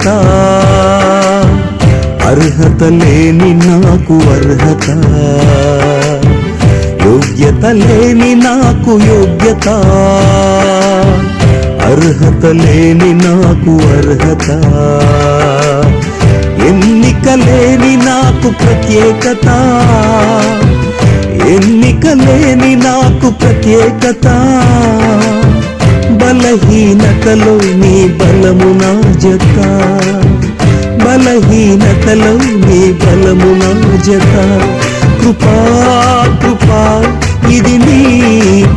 అర్హత? అర్హత లేని నాకు అర్హత. యోగ్యత లేని నాకు యోగ్యత. అర్హత లేని నాకు అర్హత. ఎన్నిక లేని నాకు ప్రత్యేకత. ఎన్నిక లేని నాకు ప్రత్యేకత. బలహీనతలో నీ బలము నా జత బలహీనతలో నీ బలము నా జత కృపా కృపా ఇది నీ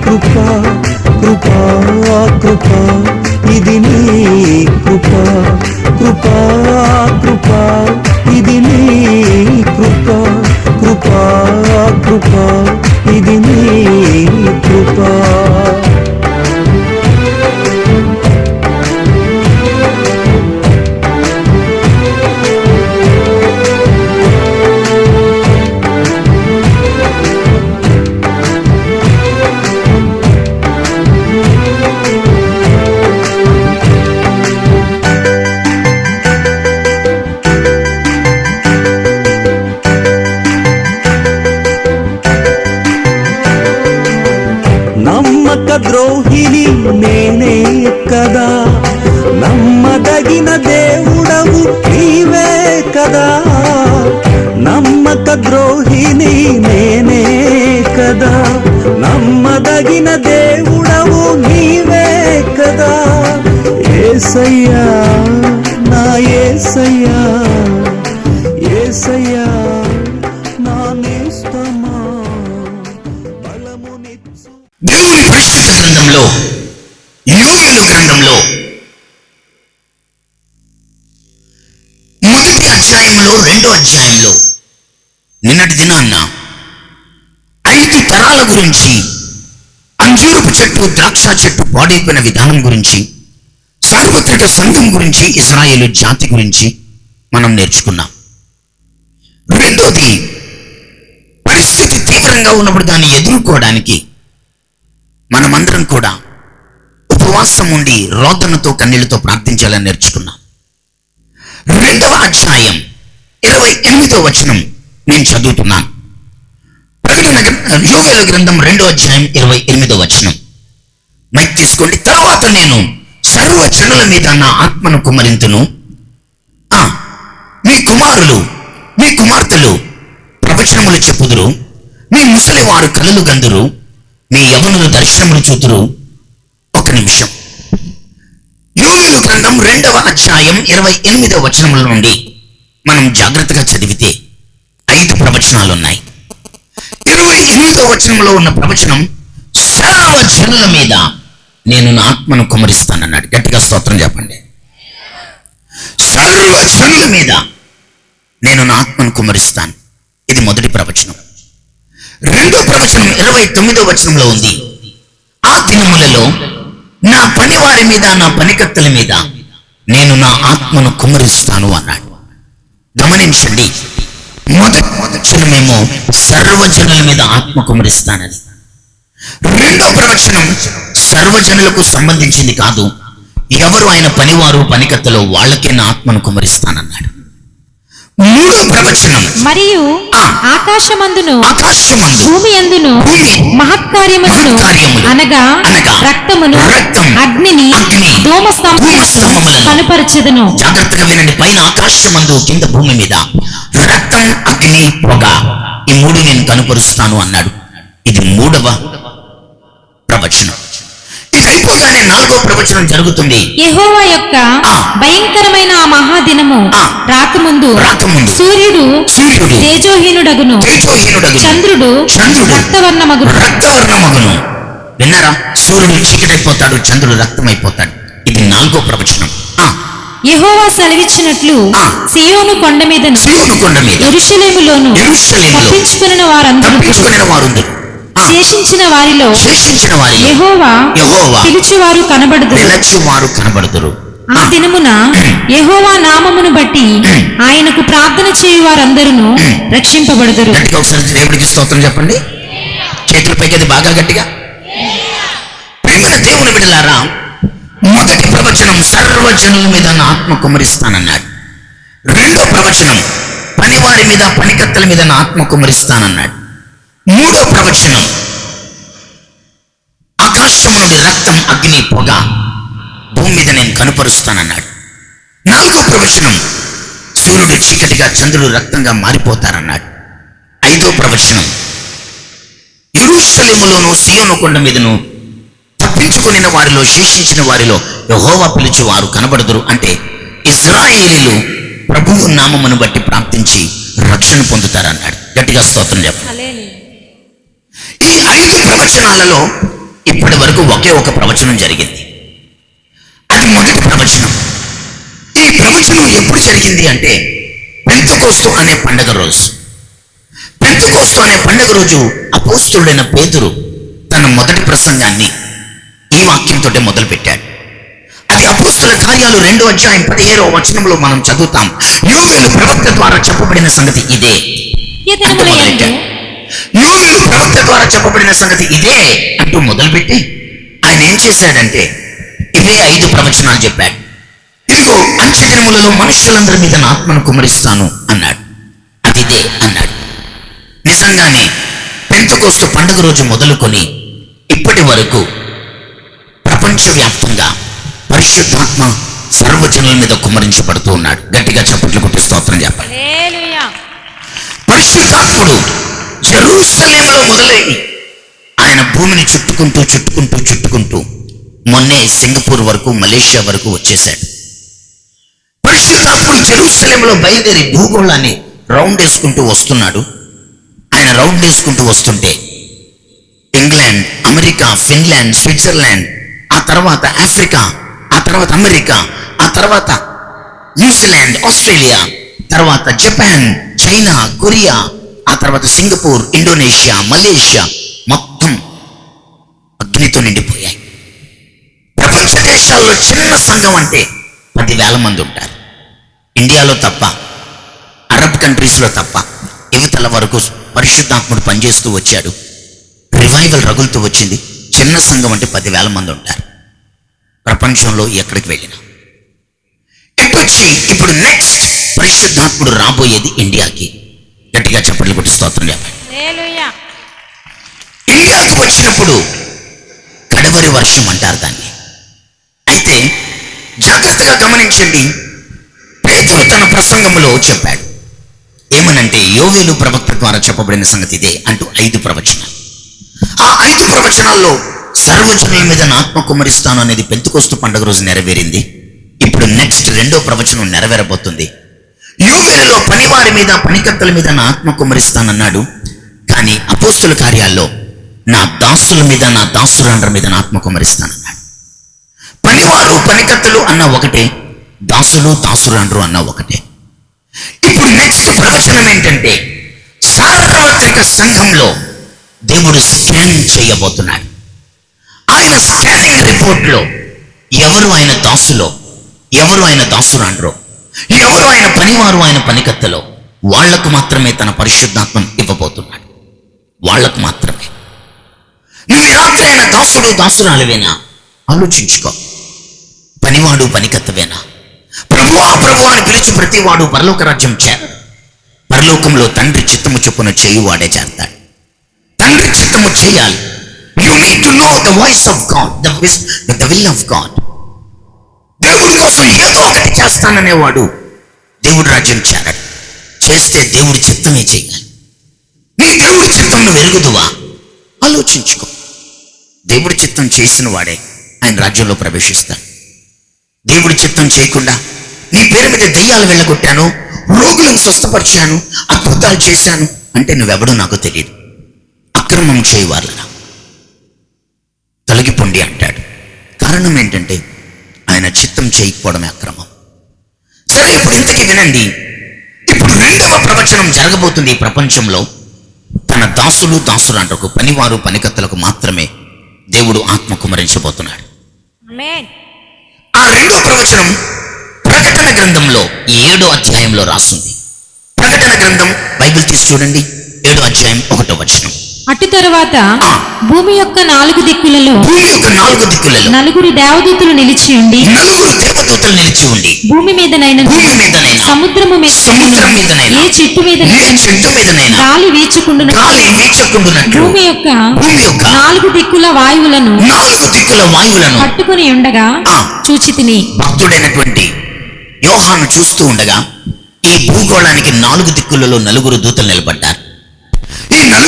కృపా. కృపా కృపా ఇది నీ కృపా. కృపా కృపా ఇది నీ కృపా. కృపా కృపా ఇది నీ ద్రోహిని నేనే కదా. నమ్మదగిన దేవుడవు నీవే కదా. ఏసయ్యా నా ఏసయ్యా ఏసయ్యా నా నేస్తమా. దేవుని పరిశుద్ధ గ్రంథంలో యోగుల గ్రంథంలో మొదటి అధ్యాయంలో రెండో అధ్యాయంలో నిన్నటి దినాన్న ఐదు తరాల గురించి అంజూరపు చెట్టు ద్రాక్ష చెట్టు పాడైపోయిన విధానం గురించి సార్వత్రిక సంఘం గురించి ఇస్రాయేలు జాతి గురించి మనం నేర్చుకున్నాం. రెండోది పరిస్థితి తీవ్రంగా ఉన్నప్పుడు దాన్ని ఎదుర్కోవడానికి మనమందరం కూడా ఉపవాసం ఉండి రోదనతో కన్నీళ్ళతో ప్రార్థించాలని నేర్చుకున్నాం. రెండవ అధ్యాయం ఇరవై ఎనిమిదో వచనం. నేను చదువుతున్నాను ప్రకటన యోవేల గ్రంథం రెండో అధ్యాయం ఇరవై ఎనిమిదో వచనం. మైక్ తీసుకోండి. తర్వాత నేను సర్వ జనుల మీద నా ఆత్మను కుమరింతును. ఆ, మీ కుమారులు మీ కుమార్తెలు ప్రవచనములు చెప్పుదురు. మీ ముసలి వారు కలలు గందురు మీ యవనులు దర్శనములు చూతురు ఒక నిమిషం. యోవేలు గ్రంథం రెండవ అధ్యాయం ఇరవై ఎనిమిదవ వచనముల నుండి మనం జాగ్రత్తగా చదివితే ప్రవచనాలు ఉన్నాయి ఇరవై ఎనిమిదవ వచనంలో ఉన్న ప్రవచనం సర్వ జనుల మీద నేను నా ఆత్మను కుమరిస్తానన్నాడు. గట్టిగా స్తోత్రం చెప్పండి. సర్వ జనుల మీద నేను నా ఆత్మను కుమరిస్తాను. ఇది మొదటి ప్రవచనం. రెండో ప్రవచనం ఇరవై తొమ్మిదో వచనంలో ఉంది ఆ దినములలో నా పనివారి మీద నా పనికత్తెల మీద నేను నా ఆత్మను కుమరిస్తాను అన్నాడు. గమనించండి మొదటి వచనమేమో సర్వజనుల మీద ఆత్మ కుమ్మరిస్తానని రెండో ప్రవచనం సర్వజనులకు సంబంధించింది కాదు. ఎవరు ఆయన పనివారు పనికత్తెలో వాళ్ళకే నా ఆత్మను కుమ్మరిస్తానన్నాడు మూడో ప్రవచనం మరియు. ఆకాశమందును ఆకాశమందు భూమి అందును భూమి మహత్కార్యములను మహత్కార్యములు అనగా అనగా రక్తమును రక్తం, అగ్నిని ధూమస్తంభములను కనపరచెదను. జాగ్రత్తగా వినండి. పైన ఆకాశమందు కింద భూమి మీద రక్తం అగ్ని పొగ ఈ మూడు నేను కనుపరుస్తాను అన్నాడు. ఇది మూడవ ప్రవచనం. ఇది అయిపోగానే నాలుగో ప్రవచనం జరుగుతుంది. యెహోవా యొక్క. భయంకరమైన ఆ మహాదినము. రాకముందు రాకముందు సూర్యుడు సూర్యుడు తేజోహీనుడగును. తేజోహీనుడగు చంద్రుడు చంద్రుడు రక్తవర్ణమగును. రక్తవర్ణమగును. విన్నారా? సూర్యుడు చీకటైపోతాడు చంద్రుడు రక్తమైపోతాడు. ఇది నాలుగో ప్రవచనం. ఆ, యెహోవా సెలవిచ్చినట్లు. సియోను కొండ మీద ఎరుషలేములోను తప్పించుకున్న వారందరూ శేషించిన వారిలో శేషించిన వారిలో యెహోవా యెహోవా పిలిచివారు కనబడుదురు. పిలచి వారు కనబడుదురు. ఆ దినమున యెహోవా నామమును బట్టి ఆయనకు ప్రార్థన చేయు వారందరూ రక్షింపబడుదురు. గట్టిగా ఒకసారి దేవుడికి స్తోత్రం చెప్పండి. చేతుల పైకి బాగా గట్టిగా. ప్రియమైన దేవుని బిడ్డలారా మొదటి ప్రవచనం సర్వజనుల మీద నా ఆత్మ కుమరిస్తానన్నాడు. రెండో ప్రవచనం పనివారి మీద పనికత్తల మీద నా ఆత్మ కుమరిస్తానన్నాడు. మూడో ప్రవచనం ఆకాశం నుండి రక్తం అగ్ని పొగ భూమి మీద నేను కనుపరుస్తానన్నాడు. నాలుగో ప్రవచనం సూర్యుడు చీకటిగా చంద్రుడు రక్తంగా మారిపోతారన్నాడు. ఐదో ప్రవచనం ఎరుషలేములోను సియోను కొండ మీదను తప్పించుకుని వారిలో శేషించిన వారిలో యెహోవా పిలిచి వారు కనబడదురు. అంటే ఇస్రాయేలీలు ప్రభువు నామమును బట్టి ప్రార్థించి రక్షణ పొందుతారన్నాడు గట్టిగా స్తోత్రం ఈ ఐదు ప్రవచనాలలో ఇప్పటి వరకు ఒకే ఒక ప్రవచనం జరిగింది. అది మొదటి ప్రవచనం. ఈ ప్రవచనం ఎప్పుడు జరిగింది అంటే పెంతకోస్తు అనే పండగ రోజు. పెంతకోస్తు అనే పండగ రోజు అపోస్తుడైన పేతురు తన మొదటి ప్రసంగాన్ని ఈ వాక్యంతో మొదలు పెట్టాడు అది అపోస్తుల కార్యాలు రెండో అధ్యాయం పదిహేడవ వచనంలో మనం చదువుతాం. యోగులు ప్రవక్త ద్వారా చెప్పబడిన సంగతి ఇదే. యోగులు ప్రవక్త ద్వారా చెప్పబడిన సంగతి ఇదే అంటూ మొదలుపెట్టి ఆయన ఏం చేశాడంటే ఇవే ఐదు ప్రవచనాలు చెప్పాడు. ఇదిగో అంచె దినములలో మనుషులందరి మీద నా ఆత్మను కుమరిస్తాను అన్నాడు. అది ఇదే అన్నాడు. నిజంగానే పెంతకోస్తు పండుగ రోజు మొదలుకొని ఇప్పటి వరకు ప్రపంచవ్యాప్తంగా పరిశుద్ధాత్మ సర్వజనుల మీద కుమ్మరించబడుతూ ఉన్నాడు. గట్టిగా చప్పట్లు కొట్టి స్తోత్రం చెప్పండి. పరిశుద్ధాత్ముడు జెరూసలేంలో మొదలై ఆయన భూమిని చుట్టుకుంటూ చుట్టుకుంటూ చుట్టుకుంటూ మొన్నే సింగపూర్ వరకు మలేషియా వరకు వచ్చేశాడు. పరిశుద్ధాత్ముడు జెరూసలేంలో బయలుదేరి భూగోళాన్ని రౌండ్ వేసుకుంటూ వస్తున్నాడు. ఆయన రౌండ్ వేసుకుంటూ వస్తుంటే ఇంగ్లాండ్ అమెరికా ఫిన్లాండ్ స్విట్జర్లాండ్ ఆ తర్వాత ఆఫ్రికా ఆ తర్వాత అమెరికా ఆ తర్వాత న్యూజిలాండ్ ఆస్ట్రేలియా తర్వాత జపాన్ చైనా కొరియా ఆ తర్వాత సింగపూర్ ఇండోనేషియా మలేషియా మొత్తం అగ్నితో నిండిపోయాయి. ప్రపంచ దేశాల్లో చిన్న సంఘం అంటే పదివేల మంది ఉంటారు. ఇండియాలో తప్ప అరబ్ కంట్రీస్లో తప్ప యువతల వరకు పరిశుద్ధాత్ముడు పనిచేస్తూ వచ్చాడు. రివైవల్ రగులుతూ వచ్చింది. చిన్న సంఘం అంటే పదివేల మంది ఉంటారు. ప్రపంచంలో ఎక్కడికి వెళ్ళినా. ఇటొచ్చి ఇప్పుడు నెక్స్ట్ పరిశుద్ధాత్ముడు రాబోయేది ఇండియాకి. గట్టిగా చెప్పట్లు కొట్టి స్తోత్రం చెప్పండి. ఇండియాకి వచ్చినప్పుడు కడవరి వర్షం అంటారు దాన్ని. అయితే జాగ్రత్తగా గమనించండి. పేతురు తన ప్రసంగంలో చెప్పాడు. ఏమనంటే యోవేలు ప్రవక్త ద్వారా చెప్పబడిన సంగతి ఇదే అంటూ ఐదు ప్రవచనాలు. ఆ ఐదు ప్రవచనాల్లో సర్వజనుల మీద నా ఆత్మ కుమరిస్తాను అనేది పెంతుకొస్తు పండుగ రోజు నెరవేరింది. ఇప్పుడు నెక్స్ట్ రెండో ప్రవచనం నెరవేరబోతుంది. యోవేలులో పనివారి మీద పనికత్తల మీద నా ఆత్మ కుమరిస్తానన్నాడు కానీ అపోస్తుల కార్యాల్లో నా దాసుల మీద నా దాసురాండ్ర మీద నా ఆత్మ కుమరిస్తానన్నాడు పనివారు పనికత్తలు అన్న ఒకటే దాసులు దాసురాండ్రు అన్న ఒకటే. ఇప్పుడు నెక్స్ట్ ప్రవచనం ఏంటంటే సార్వత్రిక సంఘంలో దేవుడు స్కాన్ చేయబోతున్నాడు. ఆయన స్కానింగ్ రిపోర్ట్ ఎవరు ఆయన దాసులో? ఎవరు ఆయన దాసురాండ్రో? ఎవరు ఆయన పనివారు ఆయన పనికత్తలో? వాళ్ళకు మాత్రమే తన పరిశుద్ధాత్మను ఇవ్వబోతున్నాడు. వాళ్ళకు మాత్రమే. నువ్వు ఈ రాత్రి ఆయన దాసుడు దాసురాలువేనా? ఆలోచించుకో. పనివాడు పనికత్తవేనా? ప్రభువా ప్రభు అని పిలిచి ప్రతివాడు పరలోక రాజ్యం చేరడు. పరలోకంలో తండ్రి చిత్తము చొప్పున చేయువాడే చేస్తాడు తండ్రి చిత్తము చేయాలి. You need to know the voice of God the the will of God దేవుడి కోసం ఏదో ఒకటి చేస్తాననేవాడు దేవుడి రాజ్యం చేరడు చేస్తే దేవుడి చిత్తమే చేయాలి. నీ దేవుడి చిత్తంలో వెలుగుదువా? ఆలోచించుకో. దేవుడి చిత్తం చేసిన వాడే ఆయన రాజ్యంలో ప్రవేశిస్తాడు. దేవుడి చిత్తం చేయకుండా నీ పేరు మీద దెయ్యాలు వెళ్ళగొట్టాను రోగులను స్వస్థపరిచాను అద్భుతాలు చేశాను అంటే నువ్వెవడో నాకు తెలియదు. అక్రమం చేయవాళ్ళనా తొలగిపోండి అంటాడు. కారణం ఏంటంటే ఆయన చిత్తం చేయకపోవడమే అక్రమం. సరే ఇప్పుడు ఇంతకీ వినండి. ఇప్పుడు రెండవ ప్రవచనం జరగబోతుంది ఈ ప్రపంచంలో. తన దాసులు దాసులంటకు పనివారు పనికత్తలకు మాత్రమే దేవుడు ఆత్మ కుమరించబోతున్నాడు ఆ రెండో ప్రవచనం ప్రకటన గ్రంథంలో ఏడో అధ్యాయంలో రాస్తుంది. ప్రకటన గ్రంథం బైబిల్ తీసి చూడండి. ఏడో అధ్యాయం ఒకటో వచనం. అటు తరువాత భూమి యొక్క నాలుగు దిక్కులలో భూమి యొక్క నాలుగు దిక్కులలో నలుగురు దేవదూతలు నిలిచి ఉండి నలుగురు దేవదూతలు నిలిచి ఉండి భూమి మీదనైన భూమి మీదనైనా సముద్రము మీద సముద్రం మీదనైనా ఏ చెట్టు మీద ఏ చెట్టు మీదనైనా గాలి వీచుకుండున గాలి వీచకుండునట్లు భూమి యొక్క భూమి యొక్క నాలుగు దిక్కుల వాయువులను నాలుగు దిక్కుల వాయువులను పట్టుకుని ఉండగా. చూచి తిని భక్తుడైనటువంటి యోహాను చూస్తూ ఉండగా ఈ భూగోళానికి నాలుగు దిక్కులలో నలుగురు దూతలు నిలబడ్డారు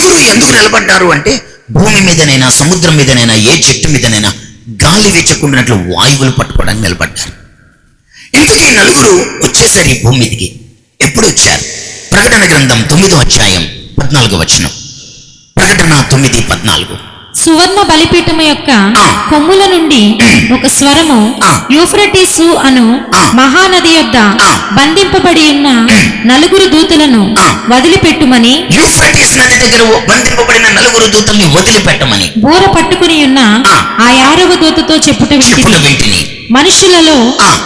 ఎందుకు నిలబడ్డారు అంటే భూమి మీదనైనా సముద్రం మీదనైనా ఏ చెట్టు మీదనైనా గాలి వీచకుండానట్లు వాయువులు పట్టుకోవడానికి నిలబడ్డారు. ఇంతకీ నలుగురు వచ్చేసారు ఈ భూమి మీదకి ఎప్పుడు వచ్చారు? ప్రకటన గ్రంథం తొమ్మిదో అధ్యాయం పద్నాలుగో వచనం. ప్రకటన తొమ్మిది పద్నాలుగు. సువర్ణ బలిపీఠము యొక్క. కొమ్ముల నుండి ఒక స్వరము. యూఫ్రటీసు అను. మహానది యొద్ద ఆ. బంధింపబడి ఉన్న నలుగురు దూతలను. వదిలిపెట్టుమని యూఫ్రటీస్ నది దగ్గర బంధింపబడిన నలుగురు దూతల్ని వదిలిపెట్టమని బోర పట్టుకుని ఉన్న ఆ. యారవ దూతతో చెప్పుట వింటిని మనుషులలో.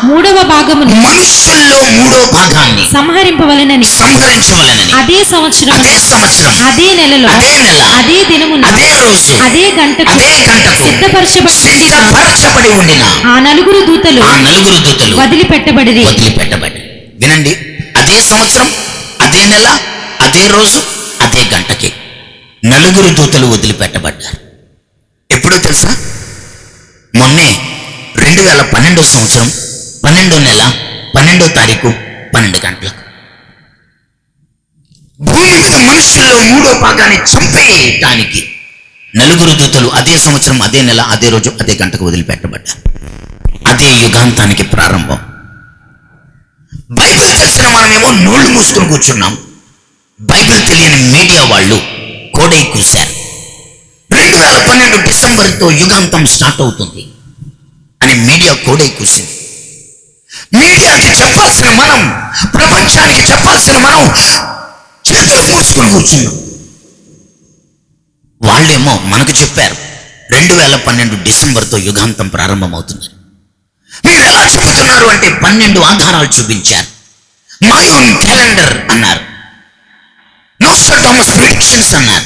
మూడవ భాగమును మనుషుల్లో మూడో భాగాన్ని సంహరింపవలెనని సంహరించవలెనని. అదే సంవత్సరం అదే సంవత్సరం అదే నెలలో అదే నెల అదే దినమున అదే రోజు అదే గంటకు అదే గంటకు సిద్ధపరచబడి సిద్ధపరచబడి ఉండిన ఆ నలుగురు దూతలు ఆ నలుగురు దూతలు వదిలిపెట్టబడిరి. వదిలిపెట్టబడి. వినండి అదే సంవత్సరం అదే నెల అదే రోజు అదే గంటకి నలుగురు దూతలు వదిలిపెట్టబడ్డారు. ఎప్పుడో తెలుసా? మొన్నే రెండు వేల పన్నెండో సంవత్సరం పన్నెండో నెల పన్నెండో తారీఖు పన్నెండు గంటలకు. భూమి మీద మనుషుల్లో మూడో భాగాన్ని చంపేయటానికి నలుగురు దూతలు అదే సంవత్సరం అదే నెల అదే రోజు అదే గంటకు వదిలిపెట్టబడ్డారు. అదే యుగాంతానికి ప్రారంభం. బైబిల్ తెలిసిన మనమేమో నోళ్ళు మూసుకొని కూర్చున్నాం. బైబిల్ తెలియని మీడియా వాళ్ళు కోడై కూశారు. రెండు వేల పన్నెండు డిసెంబర్తో యుగాంతం స్టార్ట్ అవుతుంది. అని మీడియా కోడై కూసింది. మీడియాకి చెప్పాల్సిన మనం ప్రపంచానికి చెప్పాల్సిన మనం చేతులు మూసుకొని కూర్చున్నాం. వాళ్ళేమో మనకు చెప్పారు రెండు వేల పన్నెండు డిసెంబర్తో యుగాంతం ప్రారంభమవుతుంది. మీరు ఎలా చెబుతున్నారు అంటే పన్నెండు ఆధారాలు చూపించారు. మాయోన్ క్యాలెండర్ అన్నారు. నోస్ట్రడామస్ ప్రిడిక్షన్స్ అన్నారు.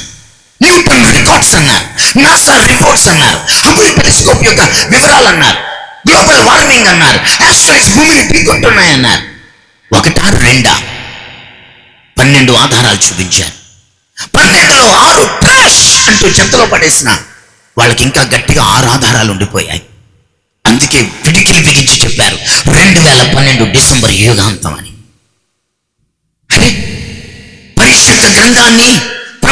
న్యూటన్ రికార్డ్స్ అన్నారు. నాసా రిపోర్ట్స్ అన్నారు. హబుల్ టెలిస్కోప్ యొక్క వివరాలు అన్నారు. గ్లోబల్ వార్మింగ్ అన్నారు. ఆస్ట్రాయిడ్స్ భూమిని ఢీకొంటున్నాయన్నారు ఒకటా రెండా? పన్నెండు ఆధారాలు చూపించారు. పన్నెండులో ఆరు ట్రాష్ అంటూ చెత్తలో పడేసిన వాళ్ళకి ఇంకా గట్టిగా ఆరు ఆధారాలు ఉండిపోయాయి. అందుకే పిడికిలి బిగించి చెప్పారు. రెండు వేల పన్నెండు డిసెంబర్ యుగాంతం అని. అరే పరిశుద్ధ గ్రంథాన్ని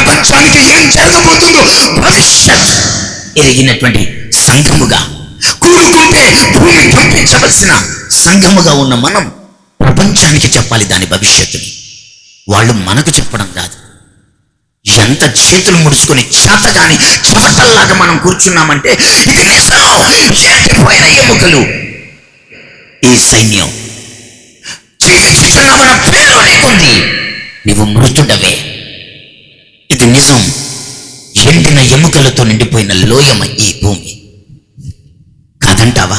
ప్రపంచానికి ఏం జరగబోతుందో భవిష్యత్ ఎరిగినటువంటి సంఘముగా కూడుకుంటే భూమి కంపించవలసిన సంఘముగా ఉన్న మనం ప్రపంచానికి చెప్పాలి దాని భవిష్యత్తుని. వాళ్ళు మనకు చెప్పడం కాదు. ఎంత చేతులు ముడుచుకొని చేత కానీ చేతల్లాగా మనం కూర్చున్నామంటే ఇది నిజం ఎండిపోయిన ఎముకలు. ఈ సైన్యం జీవించుతున్న మన పేరు లేకుంది. నువ్వు మృతుడవే. ఇది నిజం. ఎండిన ఎముకలతో నిండిపోయిన లోయమ ఈ భూమి. కాదంటావా?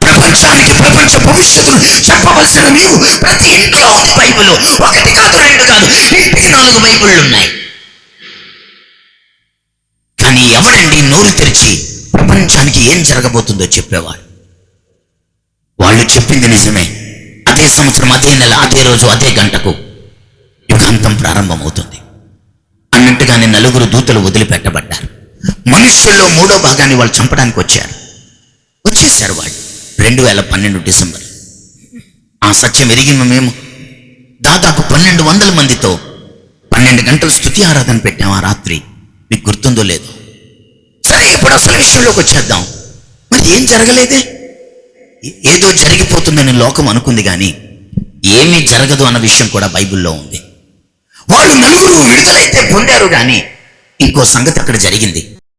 ప్రపంచానికి ప్రపంచ భవిష్యత్తును చెప్పవలసిన నీవు ప్రతి ఇంట్లో బైబుల్ ఒకటి కాదు రెండు కాదు ఇంటికి నాలుగు బైబుళ్ళు ఉన్నాయి కానీ ఎవరండి నోరు తెరిచి ప్రపంచానికి ఏం జరగబోతుందో చెప్పేవాడు వాళ్ళు చెప్పింది నిజమే. అదే సంవత్సరం అదే నెల అదే రోజు అదే గంటకు. యుగాంతం ప్రారంభమవుతుంది. అన్నట్టుగానే నలుగురు దూతలు వదిలిపెట్టబడ్డారు. మనుష్యుల్లో మూడో భాగాన్ని వాళ్ళు చంపడానికి వచ్చారు. వచ్చేసారు వాళ్ళు. రెండు వేల పన్నెండు డిసెంబర్. ఆ సత్యం ఎరిగిన మేము దాదాపు పన్నెండు వందల మందితో పన్నెండు గంటలు స్థుతి ఆరాధన పెట్టాం ఆ రాత్రి. మీకు గుర్తుందో లేదో. సరే ఇప్పుడు అసలు విషయంలోకి వచ్చేద్దాం. మరి ఏం జరగలేదే? ఏదో జరిగిపోతుందని లోకం అనుకుంది కానీ ఏమీ జరగదు అన్న విషయం కూడా బైబిల్లో ఉంది. వాళ్ళు నలుగురు విడుదలైతే పొందారు కానీ ఇంకో సంగతి అక్కడ జరిగింది.